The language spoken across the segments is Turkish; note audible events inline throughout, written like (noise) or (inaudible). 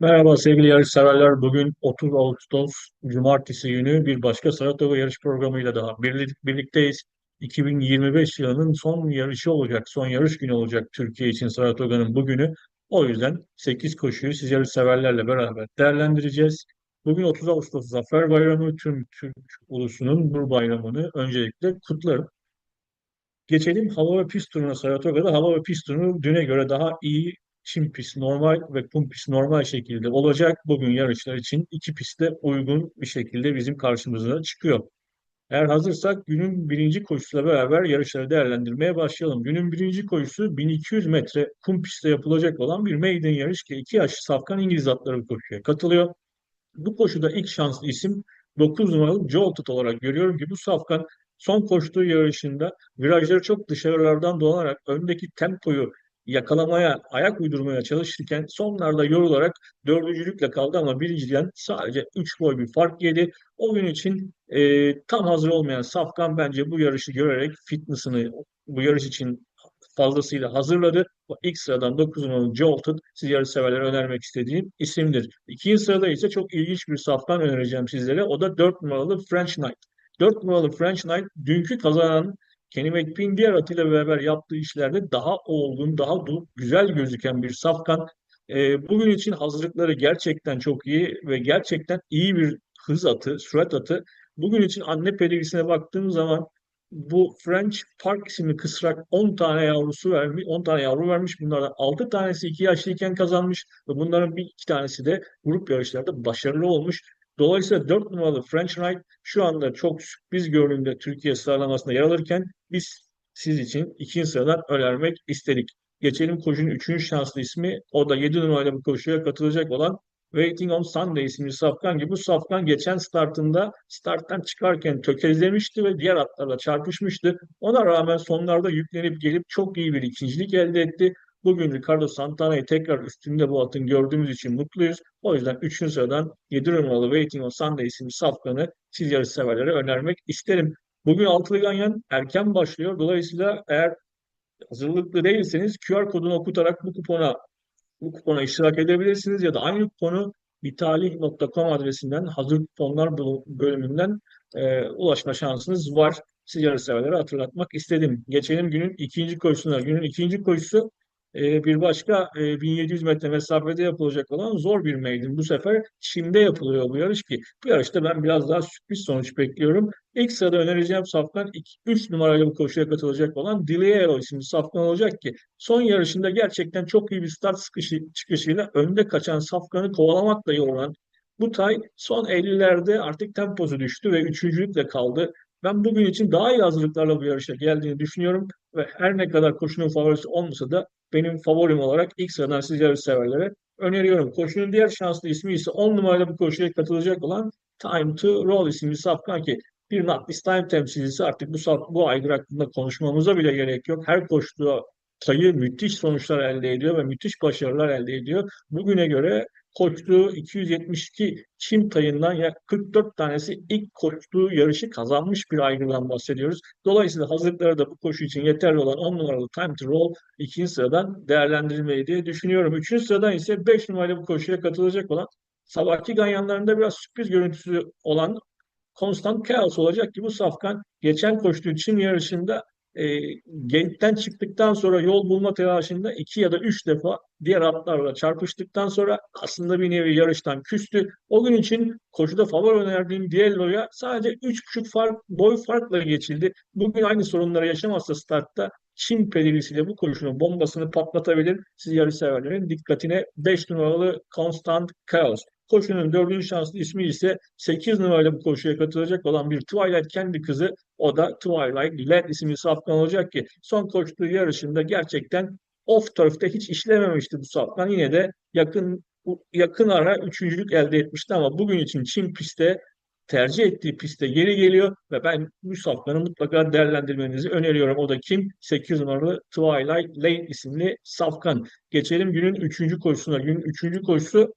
Merhaba sevgili yarışseverler. Bugün 30 Ağustos Cumartesi günü bir başka Saratoga yarış programıyla daha birlik- birlikteyiz. 2025 yılının son yarışı olacak, son yarış günü olacak Türkiye için Saratoga'nın bugünü. O yüzden 8 koşuyu siz yarışseverlerle beraber değerlendireceğiz. Bugün 30 Ağustos Zafer Bayramı, tüm Türk ulusunun bu bayramını öncelikle kutlarım. Geçelim hava ve pist turuna Saratoga'da. Hava ve pist turunu düne göre daha iyi çim pist normal ve kum pist normal şekilde olacak. Bugün yarışlar için iki pistte uygun bir şekilde bizim karşımıza çıkıyor. Eğer hazırsak günün birinci koşusuyla beraber yarışları değerlendirmeye başlayalım. Günün birinci koşusu 1200 metre kum pistte yapılacak olan bir maiden yarış ki iki yaşlı safkan İngiliz atları koşuya katılıyor. Bu koşuda ilk şanslı isim 9 numaralı Jolted olarak görüyorum ki bu safkan son koştuğu yarışında virajları çok dışarılardan dolanarak öndeki tempoyu yakalamaya, ayak uydurmaya çalışırken sonlarda yorularak dördüncülükle kaldı ama birinciden sadece 3 boy bir fark yedi. O gün için e, tam hazır olmayan Safkan bence bu yarışı görerek fitness'ını bu yarış için fazlasıyla hazırladı. O ilk sıradan 9 numaralı Jolted siz yarış severlere önermek istediğim isimdir. İkinci sırada ise çok ilginç bir safkan önereceğim sizlere. O da 4 numaralı French Knight. 4 numaralı French Knight dünkü kazanan Kenny McPee'in diğer atıyla beraber yaptığı işlerde daha olgun, daha güzel gözüken bir safkan. Ee, bugün için hazırlıkları gerçekten çok iyi ve gerçekten iyi bir hız atı, sürat atı. Bugün için anne pedigrisine baktığım zaman bu French Park isimli kısrak 10 tane yavrusu vermiş, 10 tane yavru vermiş. Bunlardan 6 tanesi 2 yaşlıyken kazanmış ve bunların bir iki tanesi de grup yarışlarda başarılı olmuş. Dolayısıyla 4 numaralı French Knight şu anda çok sürpriz görünümde Türkiye sıralamasında yer alırken biz siz için ikinci sıradan önermek istedik. Geçelim koşunun üçüncü şanslı ismi. O da 7 numarayla bu koşuya katılacak olan Waiting on Sunday isimli safkan gibi bu safkan geçen startında starttan çıkarken tökezlemişti ve diğer atlarla çarpışmıştı. Ona rağmen sonlarda yüklenip gelip çok iyi bir ikincilik elde etti. Bugün Ricardo Santana'yı tekrar üstünde bu atın gördüğümüz için mutluyuz. O yüzden 3. sıradan 7 numaralı Waiting on Sunday isimli safkanı siz yarış severlere önermek isterim. Bugün altılı ganyan erken başlıyor. Dolayısıyla eğer hazırlıklı değilseniz QR kodunu okutarak bu kupona bu kupona iştirak edebilirsiniz ya da aynı kuponu bitalih.com adresinden hazır kuponlar bölü- bölümünden e, ulaşma şansınız var. Siz yarışseverlere hatırlatmak istedim. Geçelim günün ikinci koşusuna. Günün ikinci koşusu e, bir başka e, 1700 metre mesafede yapılacak olan zor bir maiden. Bu sefer Çim'de yapılıyor bu yarış ki bu yarışta ben biraz daha sürpriz sonuç bekliyorum. İlk sırada önereceğim safkan 3 numarayla bu koşuya katılacak olan Diliero isimli safkan olacak ki son yarışında gerçekten çok iyi bir start sıkışı, çıkışıyla önde kaçan safkanı kovalamakla yorulan bu tay son 50'lerde artık temposu düştü ve üçüncülükle kaldı. Ben bugün için daha iyi hazırlıklarla bu yarışa geldiğini düşünüyorum ve her ne kadar koşunun favorisi olmasa da benim favorim olarak ilk sıradan siz yarış severlere öneriyorum. Koşunun diğer şanslı ismi ise 10 numarayla bu koşuya katılacak olan Time to Roll isimli safkan ki bir This Time temsilcisi artık bu bu aygır hakkında konuşmamıza bile gerek yok. Her koştuğu tayı müthiş sonuçlar elde ediyor ve müthiş başarılar elde ediyor. Bugüne göre koştuğu 272 çim tayından ya 44 tanesi ilk koştuğu yarışı kazanmış bir aygırdan bahsediyoruz. Dolayısıyla hazırlıkları da bu koşu için yeterli olan 10 numaralı Time to Roll ikinci sıradan değerlendirilmeyi diye düşünüyorum. Üçüncü sıradan ise 5 numarayla bu koşuya katılacak olan sabahki ganyanlarında biraz sürpriz görüntüsü olan Constant Chaos olacak ki bu safkan geçen koştuğu Çin yarışında e, gate'den çıktıktan sonra yol bulma telaşında iki ya da üç defa diğer atlarla çarpıştıktan sonra aslında bir nevi yarıştan küstü. O gün için koşuda favori önerdiğim Diello'ya sadece 3,5 fark, boy farkla geçildi. Bugün aynı sorunları yaşamazsa startta Çin pedigrisiyle bu koşunun bombasını patlatabilir. Siz yarış severlerin dikkatine 5 numaralı Constant Chaos. Koşunun dördüncü şanslı ismi ise 8 numarayla bu koşuya katılacak olan bir Twilight kendi kızı. O da Twilight Led isimli safkan olacak ki son koştuğu yarışında gerçekten off turf'te hiç işlememişti bu safkan. Yine de yakın yakın ara üçüncülük elde etmişti ama bugün için Çin pistte tercih ettiği pistte geri geliyor ve ben bu safkanı mutlaka değerlendirmenizi öneriyorum. O da kim? 8 numaralı Twilight Lane isimli safkan. Geçelim günün üçüncü koşusuna. Günün üçüncü koşusu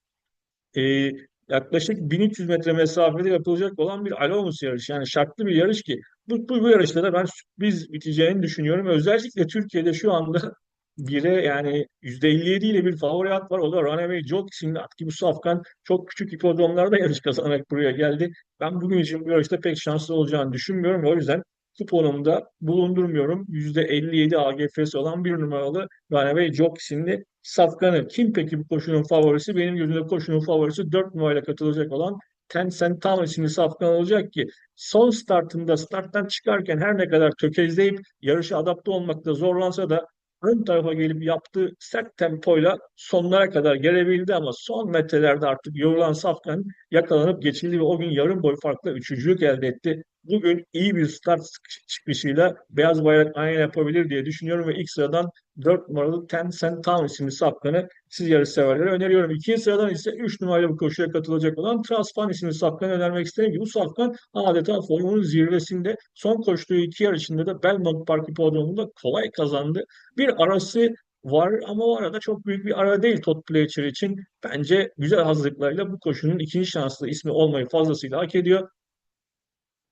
e, yaklaşık 1300 metre mesafede yapılacak olan bir Alonus yarışı. Yani şartlı bir yarış ki bu, bu, bu yarışta da ben sürpriz biteceğini düşünüyorum. Özellikle Türkiye'de şu anda (laughs) 1'e yani %57 ile bir favori at var. O da Runaway Jock isimli at ki bu safkan çok küçük hipodromlarda (laughs) yarış kazanarak buraya geldi. Ben bugün için bu yarışta pek şanslı olacağını düşünmüyorum. O yüzden kuponumda bulundurmuyorum. %57 AGF'si olan bir numaralı Runaway Jock isimli safkanı. Kim peki bu koşunun favorisi? Benim gözümde koşunun favorisi 4 numarayla katılacak olan Tencent Town isimli safkan olacak ki son startında starttan çıkarken her ne kadar tökezleyip yarışa adapte olmakta zorlansa da ön tarafa gelip yaptığı sert tempoyla sonlara kadar gelebildi ama son metrelerde artık yorulan Safkan yakalanıp geçildi ve o gün yarım boy farkla üçüncülük elde etti. Bugün iyi bir start çıkışıyla beyaz bayrak aynı yapabilir diye düşünüyorum ve ilk sıradan 4 numaralı Tencent Town isimli Safkan'ı siz yarış severlere öneriyorum. İkinci sıradan ise 3 numaralı bu koşuya katılacak olan Trasfan isimli Safkan'ı önermek isterim ki bu Safkan adeta formunun zirvesinde son koştuğu iki yarışında da Belmont Park Hipodromu'nda kolay kazandı. Bir arası var ama o arada çok büyük bir ara değil Todd Pletcher için. Bence güzel hazırlıklarıyla bu koşunun ikinci şanslı ismi olmayı fazlasıyla hak ediyor.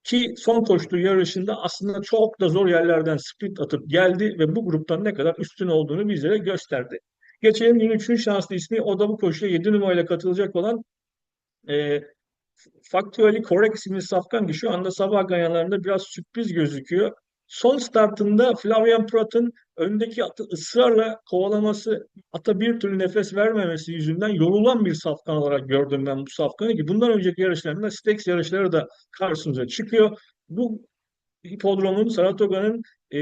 Ki son koştuğu yarışında aslında çok da zor yerlerden sprint atıp geldi ve bu gruptan ne kadar üstün olduğunu bizlere gösterdi. Geçelim 23. şanslı ismi o da bu koşuya 7 numarayla katılacak olan e, Factually Correct isimli safkan ki şu anda sabah ganyalarında biraz sürpriz gözüküyor. Son startında Flavian Prat'ın öndeki atı ısrarla kovalaması, ata bir türlü nefes vermemesi yüzünden yorulan bir safkan olarak gördüm ben bu safkanı ki bundan önceki yarışlarında Stex yarışları da karşımıza çıkıyor. Bu hipodromun Saratoga'nın e,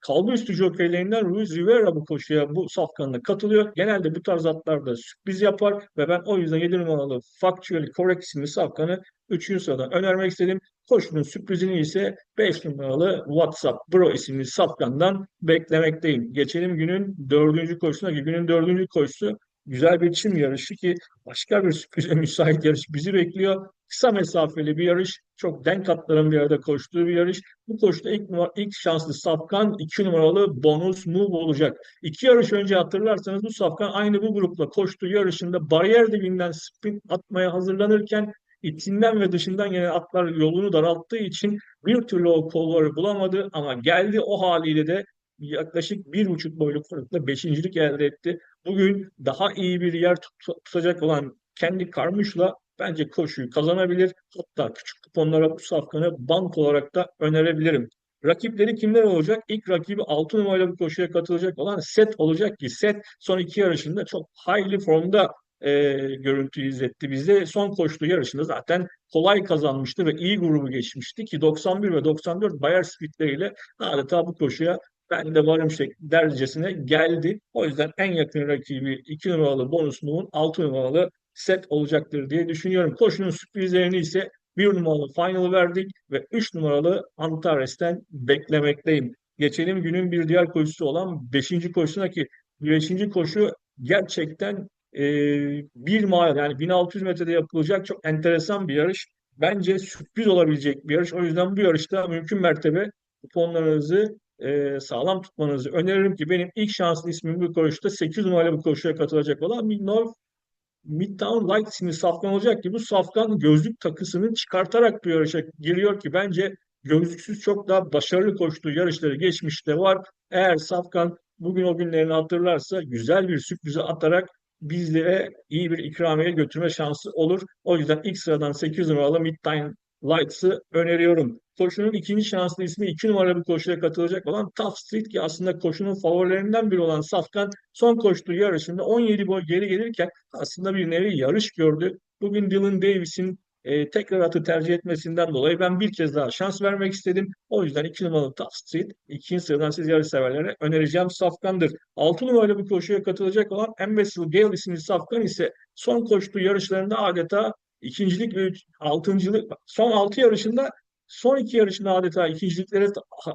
kalbur üstü jokeylerinden Ruiz Rivera bu koşuya bu safkanına katılıyor. Genelde bu tarz atlarda sürpriz yapar ve ben o yüzden 7 numaralı Factually Correct isimli safkanı 3. sırada önermek istedim. Koşunun sürprizini ise 5 numaralı WhatsApp Bro isimli safkandan beklemekteyim. Geçelim günün dördüncü koşusuna ki günün dördüncü koşusu güzel bir çim yarışı ki başka bir sürprize müsait yarış bizi bekliyor. Kısa mesafeli bir yarış. Çok denk atların bir arada koştuğu bir yarış. Bu koşuda ilk, ilk şanslı Safkan 2 numaralı bonus move olacak. İki yarış önce hatırlarsanız bu Safkan aynı bu grupla koştuğu yarışında bariyer dibinden sprint atmaya hazırlanırken içinden ve dışından gelen atlar yolunu daralttığı için bir türlü o kolları bulamadı ama geldi o haliyle de yaklaşık bir buçuk boyluk farkla beşincilik elde etti. Bugün daha iyi bir yer tutacak olan kendi Karmuş'la bence koşuyu kazanabilir. Hatta küçük kuponlara bu safkanı bank olarak da önerebilirim. Rakipleri kimler olacak? İlk rakibi 6 numarayla bu koşuya katılacak olan Set olacak ki Set son iki yarışında çok highly formda e, görüntü izletti bize. Son koştuğu yarışında zaten kolay kazanmıştı ve iyi grubu geçmişti ki 91 ve 94 Bayer speedleriyle adeta bu koşuya ben de varım şey dercesine geldi. O yüzden en yakın rakibi 2 numaralı bonus move'un 6 numaralı set olacaktır diye düşünüyorum. Koşunun sürprizlerini ise 1 numaralı final verdik ve 3 numaralı Antares'ten beklemekteyim. Geçelim günün bir diğer koşusu olan 5. koşusuna ki 5. koşu gerçekten e, bir mile yani 1600 metrede yapılacak çok enteresan bir yarış. Bence sürpriz olabilecek bir yarış. O yüzden bu yarışta mümkün mertebe kuponlarınızı e, sağlam tutmanızı öneririm ki benim ilk şanslı ismim bu koşuda 8 numaralı bu koşuya katılacak olan Midnorth Midtown Light isimli safkan olacak ki bu safkan gözlük takısını çıkartarak bir yarışa giriyor ki bence gözlüksüz çok daha başarılı koştuğu yarışları geçmişte var. Eğer safkan bugün o günlerini hatırlarsa güzel bir sürprize atarak bizlere iyi bir ikramiye götürme şansı olur. O yüzden ilk sıradan 8 numaralı Midtown Lights'ı öneriyorum. Koşunun ikinci şanslı ismi 2 numaralı bir koşuya katılacak olan Tough Street ki aslında koşunun favorilerinden biri olan Safkan son koştuğu yarışında 17 boy geri gelirken aslında bir nevi yarış gördü. Bugün Dylan Davis'in e, tekrar atı tercih etmesinden dolayı ben bir kez daha şans vermek istedim. O yüzden 2 numaralı Tough Street ikinci sıradan siz yarış severlere önereceğim Safkan'dır. 6 numaralı bir koşuya katılacak olan Embassy Gale isimli Safkan ise son koştuğu yarışlarında adeta ikincilik ve altıncılık son altı yarışında son iki yarışında adeta ikinciliklere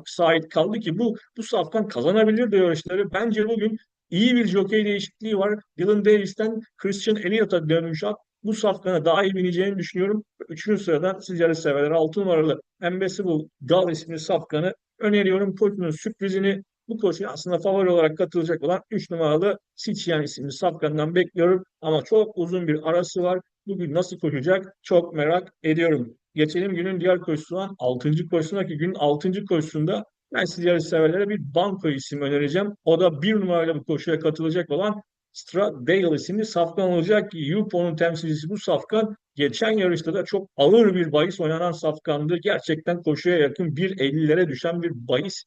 sahip kaldı ki bu bu safkan kazanabilirdi yarışları. Bence bugün iyi bir jockey değişikliği var. Dylan Davis'ten Christian Elliott'a dönmüş at. Bu safkana daha iyi bineceğini düşünüyorum. Üçüncü sıradan siz yarış severler. Altı numaralı Embassable Gal isimli safkanı öneriyorum. Koçunun sürprizini bu koşuya aslında favori olarak katılacak olan 3 numaralı Sicyan isimli safkandan bekliyorum. Ama çok uzun bir arası var. Bugün nasıl koşacak çok merak ediyorum. Geçelim günün diğer koşusu olan 6. koşusuna ki günün 6. koşusunda Ben siz yarış severlere bir banko isim önereceğim. O da bir numarayla bu koşuya katılacak olan Stradale isimli safkan olacak. Yupo'nun temsilcisi bu safkan. Geçen yarışta da çok ağır bir bahis oynanan safkandı. Gerçekten koşuya yakın 1.50'lere düşen bir bahis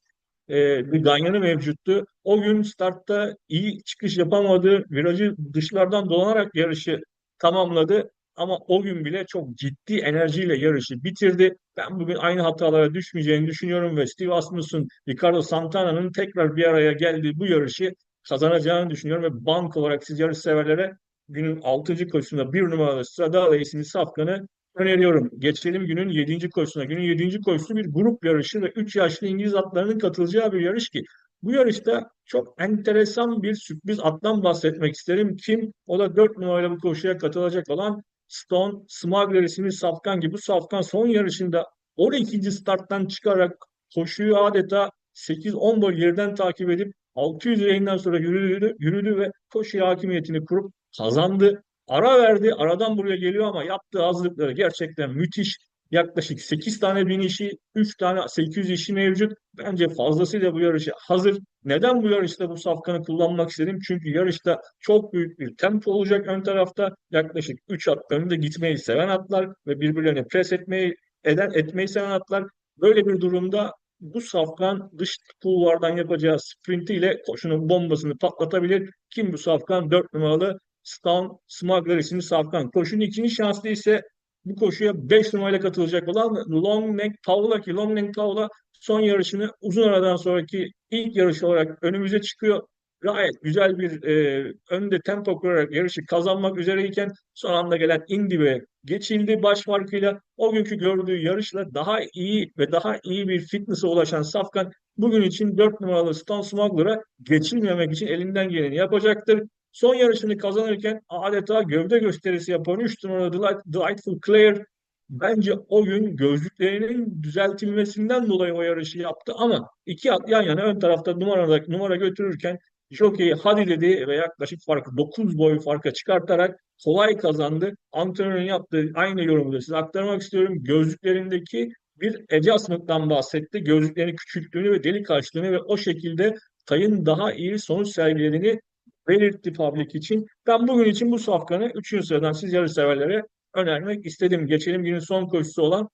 e, bir ganyanı mevcuttu. O gün startta iyi çıkış yapamadı. Virajı dışlardan dolanarak yarışı tamamladı. Ama o gün bile çok ciddi enerjiyle yarışı bitirdi. Ben bugün aynı hatalara düşmeyeceğini düşünüyorum ve Steve Asmussen, Ricardo Santana'nın tekrar bir araya geldiği bu yarışı kazanacağını düşünüyorum ve bank olarak siz yarış severlere günün 6. koşusunda bir numaralı Stradale isimli safkanı öneriyorum. Geçelim günün 7. koşusuna. Günün 7. koşusu bir grup yarışı ve 3 yaşlı İngiliz atlarının katılacağı bir yarış ki bu yarışta çok enteresan bir sürpriz attan bahsetmek isterim. Kim? O da 4 numaralı bu koşuya katılacak olan Stone Smuggler isimli safkan gibi bu safkan son yarışında 12. starttan çıkarak koşuyu adeta 8-10 boy geriden takip edip 600 yayından sonra yürüdü, yürüdü ve koşu hakimiyetini kurup kazandı. Ara verdi. Aradan buraya geliyor ama yaptığı hazırlıkları gerçekten müthiş. Yaklaşık 8 tane bin işi, 3 tane 800 işi mevcut. Bence fazlasıyla bu yarışa hazır. Neden bu yarışta bu safkanı kullanmak istedim? Çünkü yarışta çok büyük bir tempo olacak ön tarafta. Yaklaşık 3 at önünde gitmeyi seven atlar ve birbirlerini pres etmeyi eden etmeyi seven atlar. Böyle bir durumda bu safkan dış kulvardan yapacağı sprintiyle koşunun bombasını patlatabilir. Kim bu safkan? 4 numaralı Stone Smuggler isimli safkan. Koşunun ikinci şanslı ise bu koşuya 5 numarayla katılacak olan Long Neck Paula ki Long Neck Paula son yarışını uzun aradan sonraki ilk yarış olarak önümüze çıkıyor. Gayet güzel bir e, önde tempo kurarak yarışı kazanmak üzereyken son anda gelen Indy geçildi baş farkıyla. O günkü gördüğü yarışla daha iyi ve daha iyi bir fitness'e ulaşan Safkan bugün için 4 numaralı Stone Smuggler'a geçilmemek için elinden geleni yapacaktır. Son yarışını kazanırken adeta gövde gösterisi yapan 3 numaralı Delight, Delightful Claire bence o gün gözlüklerinin düzeltilmesinden dolayı o yarışı yaptı ama iki at yan yana ön tarafta numara, numara götürürken Jockey hadi dedi ve yaklaşık farkı 9 boy farka çıkartarak kolay kazandı. Antrenörün yaptığı aynı yorumu da size aktarmak istiyorum. Gözlüklerindeki bir adjustment'tan bahsetti. Gözlüklerini küçülttüğünü ve delik açtığını ve o şekilde Tay'ın daha iyi sonuç sergilediğini belirtti public için. Ben bugün için bu safkanı 3. sıradan siz yarış severlere önermek istedim. Geçelim günün son koşusu olan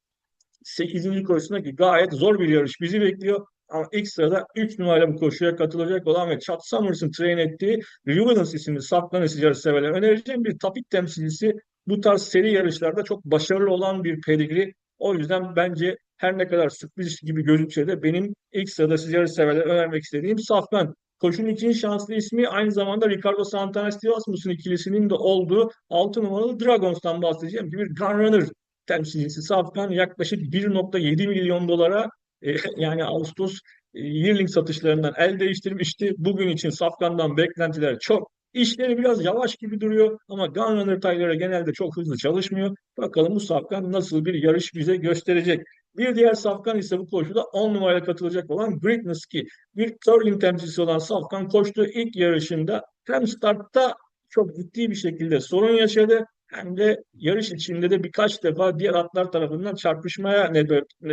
8. koşusundaki gayet zor bir yarış bizi bekliyor. Ama ilk sırada 3 numaralı bu koşuya katılacak olan ve Chad Summers'ın train ettiği Luminous isimli saplanı yarış severler önereceğim bir tapik temsilcisi. Bu tarz seri yarışlarda çok başarılı olan bir pedigri. O yüzden bence her ne kadar sürpriz gibi gözükse de benim ilk sırada siz yarış severler önermek istediğim Safkan. Koşunun ikinci şanslı ismi aynı zamanda Ricardo Santana Steve Asmus'un ikilisinin de olduğu 6 numaralı Dragons'tan bahsedeceğim ki bir Gunrunner temsilcisi Safkan yaklaşık 1.7 milyon dolara e, (laughs) yani Ağustos e, yearling satışlarından el değiştirmişti. Bugün için Safkan'dan beklentiler çok. İşleri biraz yavaş gibi duruyor ama Gunrunner tayları genelde çok hızlı çalışmıyor. Bakalım bu Safkan nasıl bir yarış bize gösterecek. Bir diğer Safkan ise bu koşuda 10 numarayla katılacak olan Greatness ki bir curling temsilcisi olan Safkan koştuğu ilk yarışında hem startta çok ciddi bir şekilde sorun yaşadı hem de yarış içinde de birkaç defa diğer atlar tarafından çarpışmaya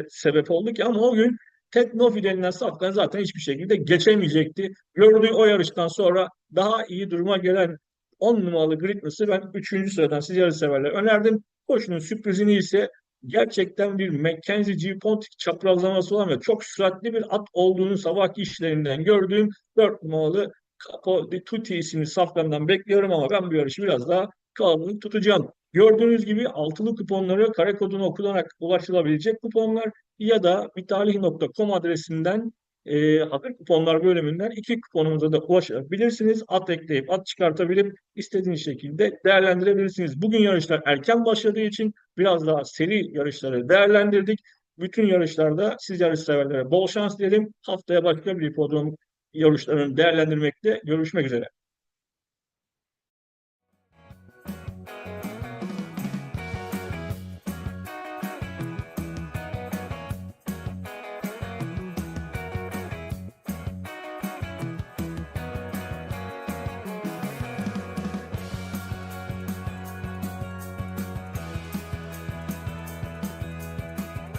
sebep oldu ki ama o gün Ted Nofi denilen Safkan zaten hiçbir şekilde geçemeyecekti. Gördüğü o yarıştan sonra daha iyi duruma gelen 10 numaralı Greatness'ı ben 3. sıradan siz yarış severler önerdim. Koşunun sürprizini ise gerçekten bir Mackenzie G. Pontic çaprazlaması olan ve çok süratli bir at olduğunu sabahki işlerinden gördüğüm 4 numaralı Capo de Tutti isimli saflarından bekliyorum ama ben bu yarışı biraz daha kalabalık tutacağım. Gördüğünüz gibi altılı kuponları kare kodunu kullanarak ulaşılabilecek kuponlar ya da vitalih.com adresinden e, haber kuponlar bölümünden iki kuponumuza da ulaşabilirsiniz. At ekleyip at çıkartabilip istediğiniz şekilde değerlendirebilirsiniz. Bugün yarışlar erken başladığı için biraz daha seri yarışları değerlendirdik. Bütün yarışlarda siz yarış severlere bol şans dilerim. Haftaya başka bir podrum yarışlarını değerlendirmekte görüşmek üzere.